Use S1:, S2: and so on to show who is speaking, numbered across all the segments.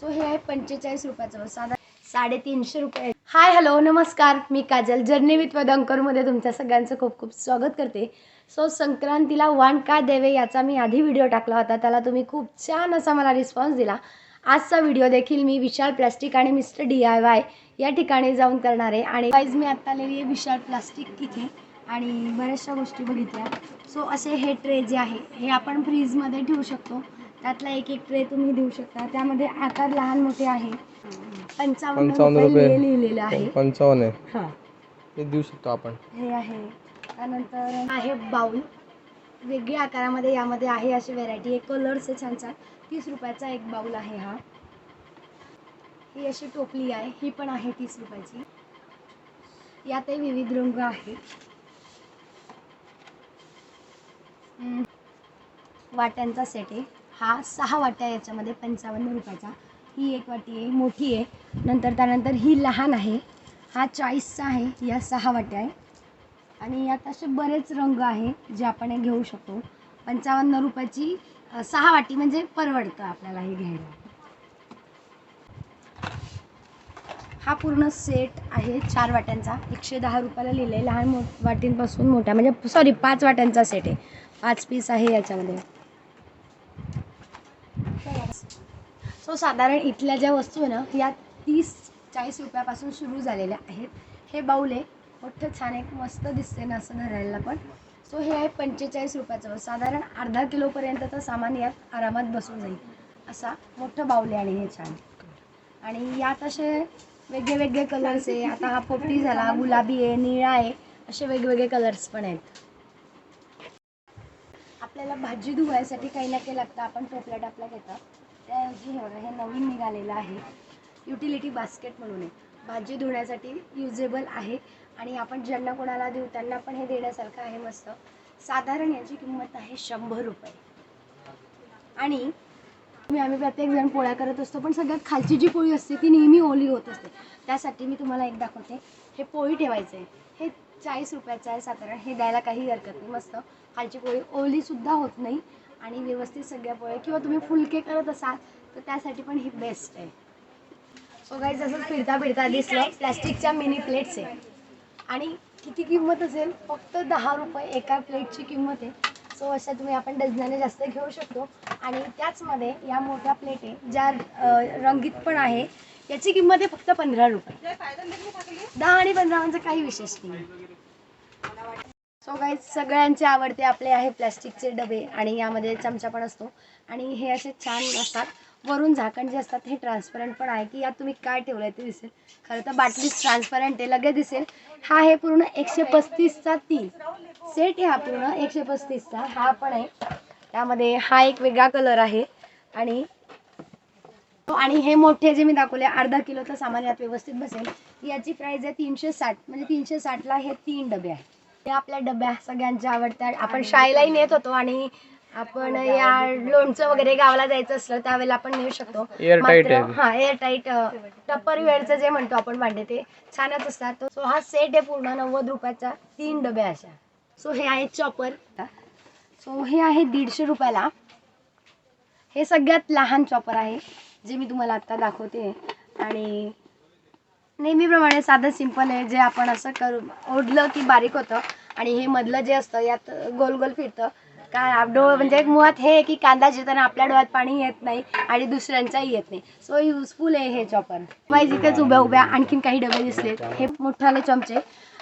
S1: So हे आहे पंचेचाळीस रुपयाचं साधा साडेतीनशे रुपये. हाय हॅलो नमस्कार. मी काजल जर्नी विथ वदंकरमध्ये तुमच्या सगळ्यांचं खूप खूप स्वागत करते. सो संक्रांतीला वाण काय द्यावे याचा मी आधी व्हिडिओ टाकला होता त्याला तुम्ही खूप छान असा मला रिस्पॉन्स दिला. आजचा व्हिडिओ देखील मी विशाल प्लास्टिक आणि मिस्टर डी आय वाय या ठिकाणी जाऊन करणार आहे. आणि वाईज मी आत्ता आलेली आहे विशाल प्लास्टिक इथे आणि बऱ्याचशा गोष्टी बघितल्या. सो असे हे ट्रे जे आहे हे आपण फ्रीजमध्ये ठेवू शकतो. त्यातला एक एक ट्रे तुम्ही देऊ शकता. त्यामध्ये आकार लहान मोठे आहे. पंचावन्न
S2: पंचावन्न
S1: रुपये
S2: रुपये.
S1: लिहिलेलं आहे.
S2: पंचावन्न आहे.
S1: हां.
S2: हे देऊ शकतो आपण.
S1: हे आहे. त्यानंतर आहे बाऊल वेगळ्या आकारामध्ये यामध्ये आहे अशी व्हेरायटी आहे कलर्स आहे छान छान. तीस रुपयाचा एक बाऊल आहे हा. ही अशी टोपली आहे. ही पण आहे तीस रुपयाची. यातही विविध रंग आहेत हम्म. वाट्यांचा सेट आहे. हा सहा वाट्या याच्यामध्ये पंचावन्न रुपयाचा. ही एक वाटी आहे मोठी आहे. नंतर त्यानंतर ही लहान आहे. हा चाळीसचा आहे या सहा वाट्या आहे. आणि यात असे बरेच रंग आहे जे आपण हे घेऊ शकतो. पंचावन्न रुपयाची सहा वाटी म्हणजे परवडतं आपल्याला हे घ्यायला. हा पूर्ण सेट आहे चार वाट्यांचा. एकशे दहा रुपयाला लिहिलं आहे लहान मो वाटींपासून मोठ्या म्हणजे सॉरी पाच वाट्यांचा सेट आहे. पाच पीस आहे याच्यामध्ये. सो साधारण इथल्या ज्या वस्तू आहे ना या तीस चाळीस रुपयापासून सुरू झालेल्या आहेत. हे बाऊल आहे. मोठं छान एक मस्त दिसते ना असं धरायला पण. सो हे आहे पंचेचाळीस रुपयाचं. साधारण अर्धा किलोपर्यंतचं सामान यात आरामात बसून जाईल. असा मोठं बाऊल आहे आणि हे छान. आणि यात असे वेगळे वेगळे कलर्स आहे. आता हा पोपटी झाला गुलाबी आहे निळा आहे. असे वेगवेगळे कलर्स पण आहेत. आपल्याला भाजी धुवायसाठी काही ना काही लागतं. आपण टोपल्या टापल्या घेतात. त्याऐवजी हे बघा हे नवीन निघालेलं आहे. युटिलिटी बास्केट म्हणून आहे भाजी धुण्यासाठी युजेबल आहे. आणि आपण ज्यांना कोणाला देऊ त्यांना पण हे देण्यासारखं आहे मस्त. साधारण याची किंमत आहे शंभर रुपये. आणि मी आम्ही प्रत्येक जण पोळ्या करत असतो पण सगळ्यात खालची जी पोळी असते ती नेहमी ओली होत असते. त्यासाठी मी तुम्हाला एक दाखवते. हे पोळी ठेवायचं आहे हे चाळीस रुपयाचं आहे साधारण. हे द्यायला काही हरकत नाही. मस्त. खालची पोळी ओलीसुद्धा होत नाही. आणि व्यवस्थित सगळ्या पोळ्या किंवा तुम्ही फुलके करत असाल तर त्यासाठी पण ही बेस्ट आहे. सो जसं फिरता फिरता दिसलं प्लॅस्टिकच्या मिनी प्लेट्स आहे. आणि किती किंमत असेल? फक्त दहा रुपये एका प्लेटची किंमत आहे. सो अशा तुम्ही आपण डझनाने जास्त घेऊ शकतो. आणि त्याचमध्ये या मोठ्या प्लेट आहे ज्या रंगीत पण आहे. याची किंमत आहे फक्त पंधरा रुपये. दहा आणि पंधरा म्हणजे काही विशेष नाही. सो काही सगळ्यांचे आवडते आपले आहे प्लॅस्टिकचे डबे आणि यामध्ये चमचा पण असतो. आणि हे असे छान असतात. वरून झाकण जे असतात हे ट्रान्सपरंट पण आहे की यात तुम्ही काय ठेवलं आहे ते दिसेल. खरं तर बाटलीच ट्रान्सपरंट आहे लगेच दिसेल. हा आहे पूर्ण एकशे पस्तीसचा तीन. सेट आहे हा पूर्ण एकशे पस्तीसचा. हा पण आहे. त्यामध्ये हा एक वेगळा कलर आहे. आणि आणि हे मोठे जे मी दाखवले अर्धा किलोचं सामान यात व्यवस्थित बसेल. याची प्राईस आहे तीनशे साठ. म्हणजे तीनशे साठला हे तीन डबे आहेत. हे आपल्या डब्या सगळ्यांच्या आवडत्या आपण शाळेलाही नेत होतो आणि आपण या लोणचं वगैरे गावाला जायचं असलं त्यावेळेला आपण नेऊ शकतो.
S2: Air tight
S1: मात्र-
S2: आहे.
S1: हा एअर टाईट टप्पर वेळचं जे म्हणतो आपण भांडे ते छानच असतात. सो हा सेट आहे पूर्ण नव्वद रुपयाचा. तीन डबे अशा. सो हे आहे चॉपर सो हे आहे दीडशे रुपयाला. हे सगळ्यात लहान चॉपर आहे जे मी तुम्हाला आत्ता दाखवते. आणि नेहमीप्रमाणे साधं सिंपल आहे जे आपण असं करू ओढलं की बारीक होतं. आणि हे मधलं जे असतं यात गोल गोल फिरतं. काय डोळ म्हणजे एक मुळात हे आहे की कांदा चिरताना आपल्या डोळ्यात पाणी येत नाही आणि दुसऱ्यांचाही येत नाही. सो युजफुल आहे हे चॉपर वाईज इथेच उभ्या उभ्या आणखीन काही डबे दिसलेत हे मोठाले चमचे.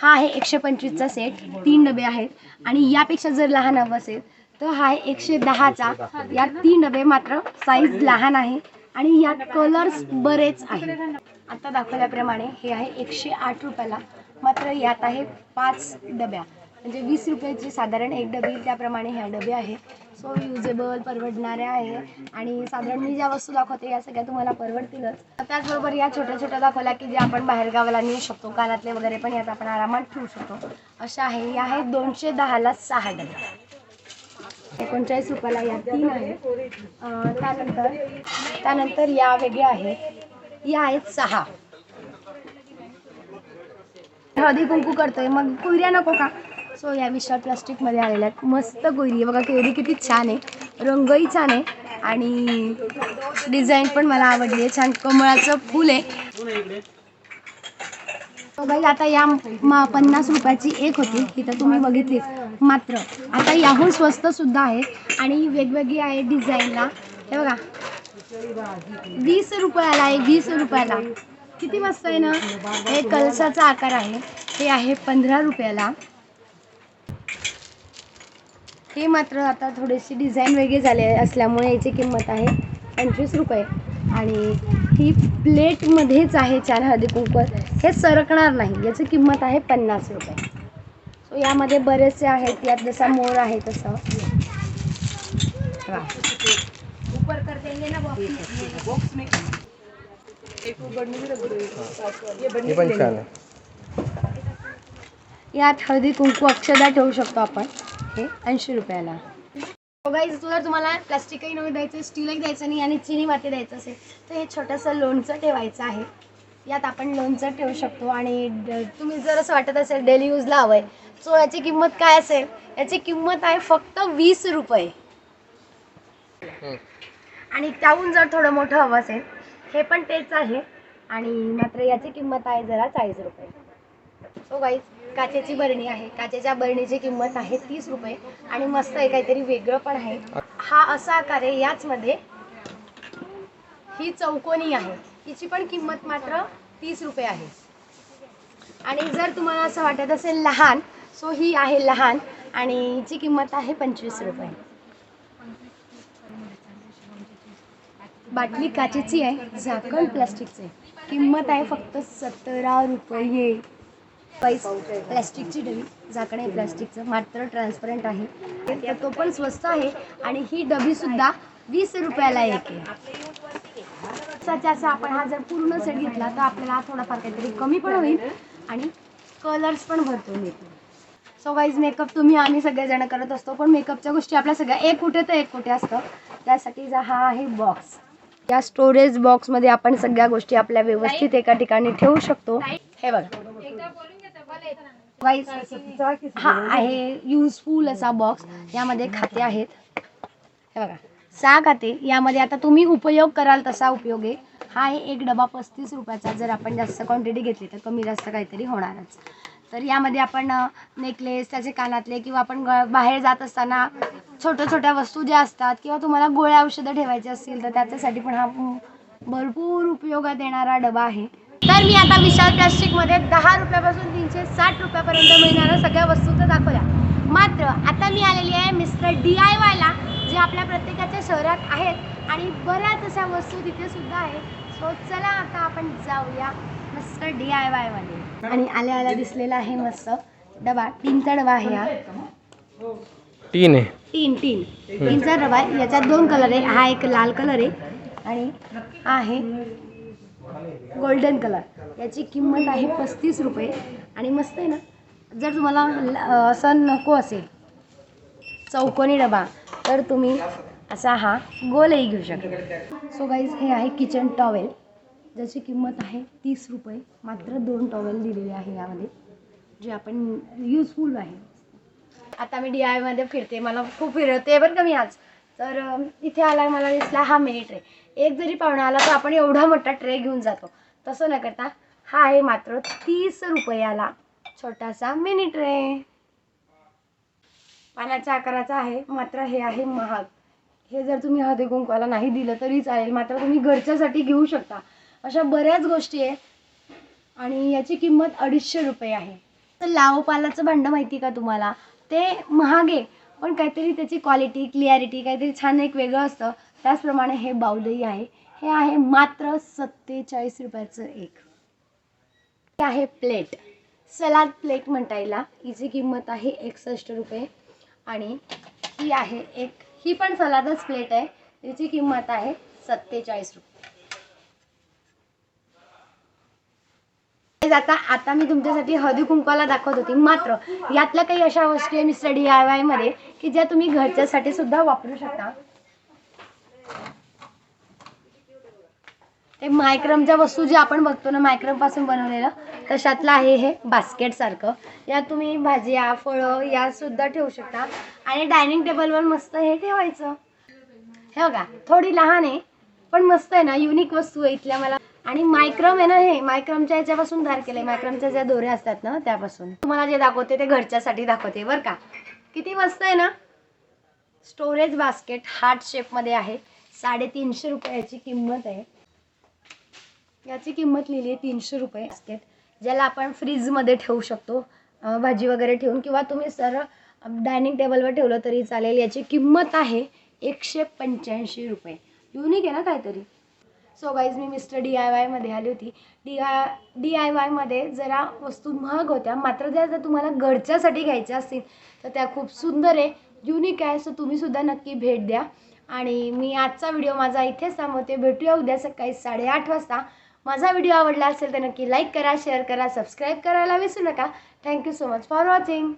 S1: हा आहे एकशे पंचवीसचा सेट तीन डबे आहेत. आणि यापेक्षा जर लहान हवं असेल तर हा आहे एकशे दहाचा. यात तीन डबे मात्र साईज लहान आहे. आणि यात कलर्स बरेच आहेत. आता दाखवल्याप्रमाणे हे आहे एकशे आठ रुपयाला. मात्र यात आहे पाच डब्या. म्हणजे वीस रुपयाची साधारण एक डबी त्याप्रमाणे ह्या डबे आहे सो युजेबल परवडणाऱ्या आहे. आणि साधारण मी ज्या वस्तू दाखवते या सगळ्या तुम्हाला परवडतीलच. त्याचबरोबर या छोट्या छोट्या दाखवल्या की जे आपण बाहेर गावाला नेऊ शकतो कानातले वगैरे पण यात आपण आरामात ठेवू शकतो. अशा आहे. या आहेत दोनशे दहाला सहा डबे. एकोणचाळीस रुपयाला या तीन आहेत. त्यानंतर त्यानंतर या वेगळ्या आहेत. या आहेत सहा. हळदी कुंकू करतोय. मग कुयऱ्या नको का? सो या विशाल प्लास्टिकमध्ये आलेल्या आहेत. मस्त कुयरी आहे. बघा केवढी किती छान आहे. रंगही छान आहे. आणि डिझाईन पण मला आवडली आहे. छान कमळाचं फूल आहे. बाई आता या मा पन्नास रुपयाची एक होती. ही तर तुम्ही बघितलीच मात्र आता याहून स्वस्त सुद्धा आणि वेगवेगळी आहे डिझाईनला. हे बघा. वीस रुपयाला आहे. वीस रुपयाला. किती मस्त आहे ना? हे कलशाचा आकार आहे. हे आहे पंधरा रुपयाला. हे मात्र आता थोडीशी डिझाईन वेगळी झाली असल्यामुळे याची किंमत आहे पंचवीस रुपये. आणि ही प्लेटमध्येच आहे चार हळदी कुंकू. हे सरकणार नाही. याची किंमत आहे पन्नास रुपये. सो यामध्ये बरेचसे आहेत. यात जसा मोर आहे तसं. वा. ऊपर कर देंगे ना बॉक्स में
S2: पण छान आहे.
S1: यात हळदी कुंकू अक्षदा ठेवू शकतो आपण. हे ऐंशी रुपयाला. गाईज जर तुम्हाला प्लास्टिकही नव्हे द्यायचं स्टीलही द्यायचं नाही आणि चिनी माती द्यायचं असेल तर हे छोटंसं लोणचं ठेवायचं आहे. यात आपण लोणचं ठेवू शकतो आणि तुम्ही जर असं वाटत असेल डेली यूजला हवं आहे सो याची किंमत काय असेल? याची किंमत आहे फक्त वीस रुपये. आणि त्याहून जर थोडं मोठं हवं असेल हे पण तेच आहे. आणि मात्र याची किंमत आहे जरा चाळीस रुपये. सो गाईज काचेची बरणी आहे. काचेच्या बरणीची किंमत आहे तीस रुपये. आणि मस्त आहे काहीतरी वेगळं पण आहे. हा असा आकार आहे याचमध्ये ही चौकोनी आहे. हिची पण किंमत मात्र तीस रुपये आहे. आणि जर तुम्हाला असं वाटत असेल लहान सो ही आहे लहान. आणि हिची किंमत आहे पंचवीस रुपये. बाटली काचेची आहे झाकण प्लास्टिकचे. किंमत आहे फक्त सतरा रुपये. पैस प्लॅस्टिकची डबी झाकण आहे प्लॅस्टिकचं मात्र ट्रान्सपरंट आहे. तो पण स्वस्त आहे आणि ही डबी सुद्धा वीस रुपयाला एक आहे. असा आपण हा जर पूर्ण सेट घेतला तर आपल्याला थोडाफार काहीतरी कमी पण होईल आणि कलर्स पण भरपूर येतील सो वाईज मेकअप तुम्ही आम्ही सगळेजण करत असतो पण मेकअपच्या गोष्टी आपल्या सगळ्या एक कुठे तर एक कुठे असतं. त्यासाठी जा हा आहे बॉक्स या स्टोरेज बॉक्समध्ये आपण सगळ्या गोष्टी आपल्या व्यवस्थित एका ठिकाणी ठेवू शकतो. हे बघा. वाईज हा आहे. युजफुल असा बॉक्स यामध्ये खाते आहेत. हे बघा. सहा खाते. यामध्ये आता तुम्ही उपयोग कराल तसा उपयोग आहे. हा आहे एक डबा पस्तीस रुपयाचा. जर आपण जास्त क्वांटिटी घेतली तर कमी जास्त काहीतरी होणारच. तर यामध्ये आपण नेकलेस त्याचे कानातले किंवा आपण ग बाहेर जात असताना छोट्या छोट्या वस्तू ज्या असतात किंवा तुम्हाला गोळ्या औषधं ठेवायची असतील तर त्याच्यासाठी पण हा भरपूर उपयोगात येणारा डबा आहे. तर मी आता विशाल प्लास्टिकमध्ये दहा रुपयापासून तीनशे साठ रुपयापर्यंत मिळणाऱ्या सगळ्या वस्तू तर दाखवल्या मात्र आता मी आलेली आहे मिस्टर डी आय वायला जे आपल्या प्रत्येकाच्या शहरात आहेत आणि बऱ्याच अशा वस्तू तिथे सुद्धा आहेत. सो चला आता आपण जाऊया मिस्टर डी आय वाय वाले आणि आल्या आल्या दिसलेला आहे मस्त डबा. तीनचा डबा आहे हा.
S2: तीन आहे.
S1: तीन तीन. तीनचा डबा आहे. याच्यात दोन कलर आहे. हा एक लाल कलर आहे. आणि हा आहे गोल्डन कलर याची किंमत आहे पस्तीस रुपये. आणि मस्त आहे ना जर तुम्हाला ल- असं नको असेल चौकोनी डबा तर तुम्ही असा हा गोलही घेऊ शकता. सो गाईज हे आहे किचन टॉवेल ज्याची किंमत आहे तीस रुपये. मात्र दोन टॉवेल दिलेले आहे यामध्ये जे आपण यूजफुल आहे. आता मी डी आयमध्ये फिरते. मला खूप फिरवते बरं का मी आज. तर इथे आला मला दिसला हा मिनी ट्रे एक जरी पाहुणा आला तर आपण एवढा मोठा ट्रे घेऊन जातो. तसं न करता हा आहे मात्र तीस रुपयाला छोटासा मिनी ट्रे पानाच्या आकाराचा आहे मात्र हे आहे महाग. हे जर तुम्ही हळदी कुंकवाला नाही दिलं तरी चालेल मात्र तुम्ही घरच्यासाठी घेऊ शकता. अशा बऱ्याच गोष्टी आहेत आणि याची किंमत अडीचशे रुपये आहे. तर लावपालाचं भांडं माहिती का तुम्हाला? ते महाग आहे. पण काहीतरी त्याची क्वालिटी क्लिअरिटी काहीतरी छान एक वेगळं असतं. त्याचप्रमाणे हे बाहुलही आहे. हे आहे मात्र सत्तेचाळीस रुपयाचं एक. हे आहे प्लेट सलाद प्लेट म्हणता येईल हिची किंमत आहे एकसष्ट रुपये. आणि ही आहे एक ही पण सलादच प्लेट आहे. तिची किंमत आहे सत्तेचाळीस रुपये. आता आता मी तुमच्यासाठी हळदी कुंकवाला दाखवत होती. मात्र यातल्या काही अशा वस्तू आहे मिस्टर डी आय वायमध्ये की ज्या तुम्ही घरच्यासाठी सुद्धा वापरू शकता. ते मायक्रमच्या वस्तू जे आपण बघतो ना मायक्रमपासून बनवलेलं तशातलं आहे हे बास्केट सारखं. यात तुम्ही भाज्या फळं या सुद्धा ठेवू शकता. आणि डायनिंग टेबलवर मस्त हे ठेवायचं. हे बघा थोडी लहान आहे पण मस्त आहे ना युनिक वस्तू आहे इथल्या मला. आणि मायक्रम आहे ना हे मायक्रमच्या याच्यापासून तयार केलंय. मायक्रमच्या ज्या दोऱ्या असतात ना त्यापासून. तुम्हाला जे दाखवते ते घरच्यासाठी दाखवते बरं का? किती मस्त आहे ना? स्टोरेज बास्केट हार्ट शेपमध्ये आहे. साडेतीनशे रुपयाची किंमत आहे. याची किंमत लिहिली आहे तीनशे रुपये बास्केट ज्याला आपण फ्रीजमध्ये ठेवू शकतो भाजी वगैरे ठेवून किंवा तुम्ही सर डायनिंग टेबलवर ठेवलं तरी चालेल. याची किंमत आहे एकशे पंच्याऐंशी रुपये. युनिक आहे ना काहीतरी? सो गाईज मी मिस्टर डी आय वायमध्ये आली होती. डी आय डी आय वायमध्ये जरा वस्तू महाग होत्या. मात्र त्या जर तुम्हाला घरच्यासाठी घ्यायच्या असतील तर त्या खूप सुंदर आहे. युनिक आहे सो तुम्हीसुद्धा नक्की भेट द्या. आणि मी आजचा व्हिडिओ माझा इथेच थांबवते. भेटूया उद्या सकाळी साडेआठ वाजता. माझा व्हिडिओ आवडला असेल तर नक्की लाईक करा शेअर करा सबस्क्राईब करायला विसरू नका. Thank you so much for watching